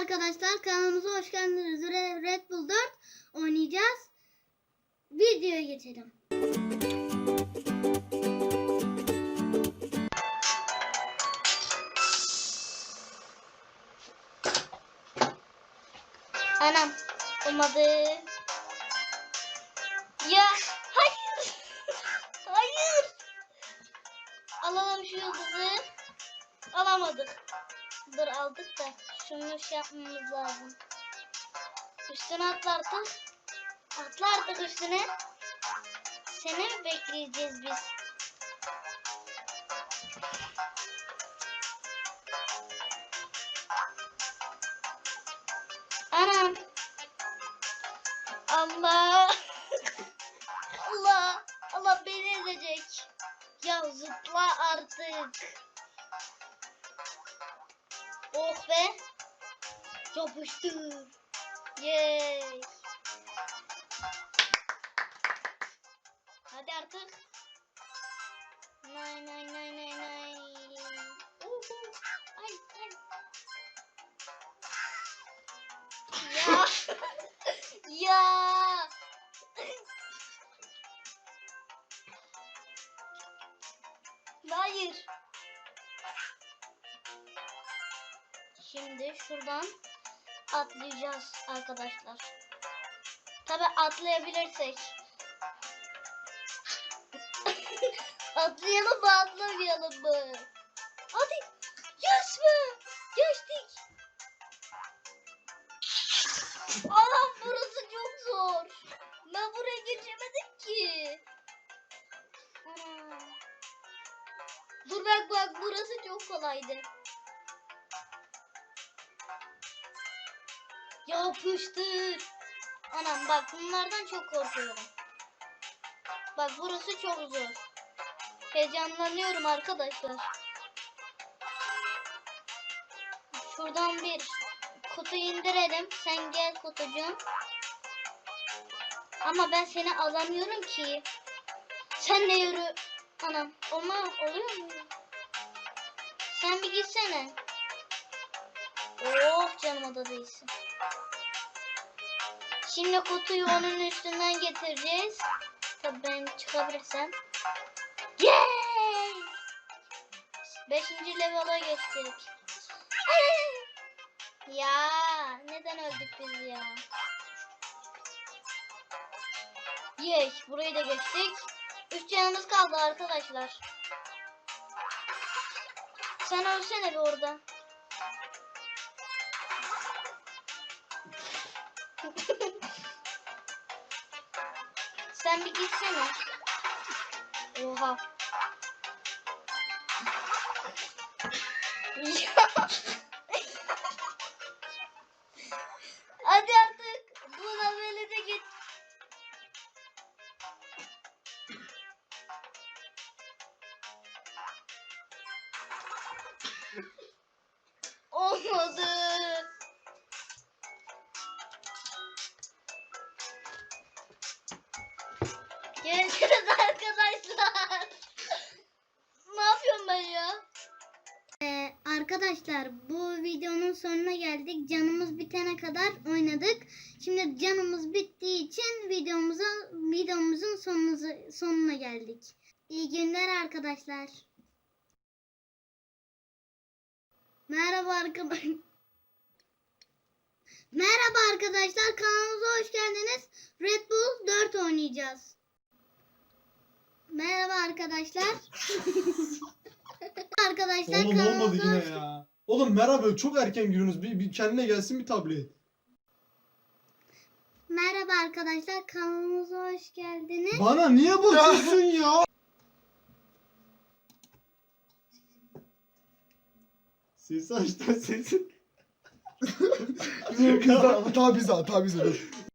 arkadaşlar kanalımıza hoş geldiniz. Re- Red Bull 4 oynayacağız. Videoya geçelim. Anam olmadı. Ya hayır. hayır. Alalım şu yıldızı. Alamadık. Dur aldık da şunu şey yapmamız lazım. Üstüne atlarsak. Atla artık üstüne. Seni mi bekleyeceğiz biz? Anam. Allah. Allah. Allah beni ezecek. Ya zıpla artık. Oh be. Yapıştı. Yay. Hadi artık. Nay nay nay nay nay. Ay ay. Ya. ya. Hayır. Şimdi şuradan atlayacağız arkadaşlar. Tabi atlayabilirsek. Atlayalım mı atlamayalım mı? Hadi. Yes mi? Geçtik. Anam burası çok zor. Ben buraya geçemedim ki. Dur bak bak burası çok kolaydı. Yapıştır. Anam bak bunlardan çok korkuyorum. Bak burası çok zor. Heyecanlanıyorum arkadaşlar. Şuradan bir kutu indirelim. Sen gel kutucuğum. Ama ben seni alamıyorum ki. Sen de yürü. Anam olma oluyor mu? Sen bir gitsene. Oh canıma da. Şimdi kutuyu onun üstünden getireceğiz. Tabii ben çıkabilirsem. Yay! Beşinci level'a geçtik. ya neden öldük biz ya? Yay burayı da geçtik. Üç canımız kaldı arkadaşlar. Sen ölsene bir orada. Sen bir gitsene. Oha. Hadi artık. Buna böyle de git. Olmadı. Görüşürüz arkadaşlar. ne yapıyorum ben ya? Ee, arkadaşlar bu videonun sonuna geldik. Canımız bitene kadar oynadık. Şimdi canımız bittiği için videomuza videomuzun sonuna, sonuna geldik. İyi günler arkadaşlar. Merhaba arkadaşlar. Merhaba arkadaşlar kanalımıza hoş geldiniz. Red Bull 4 oynayacağız. Merhaba arkadaşlar. arkadaşlar Oğlum olmadı kanalımıza yine hoş ya. Oğlum merhaba çok erken giriyorsunuz. Bir, bir kendine gelsin bir tablet. Merhaba arkadaşlar kanalımıza hoş geldiniz. Bana niye bakıyorsun ya? Sesi aç da sesi. Hata bize hata bize dur.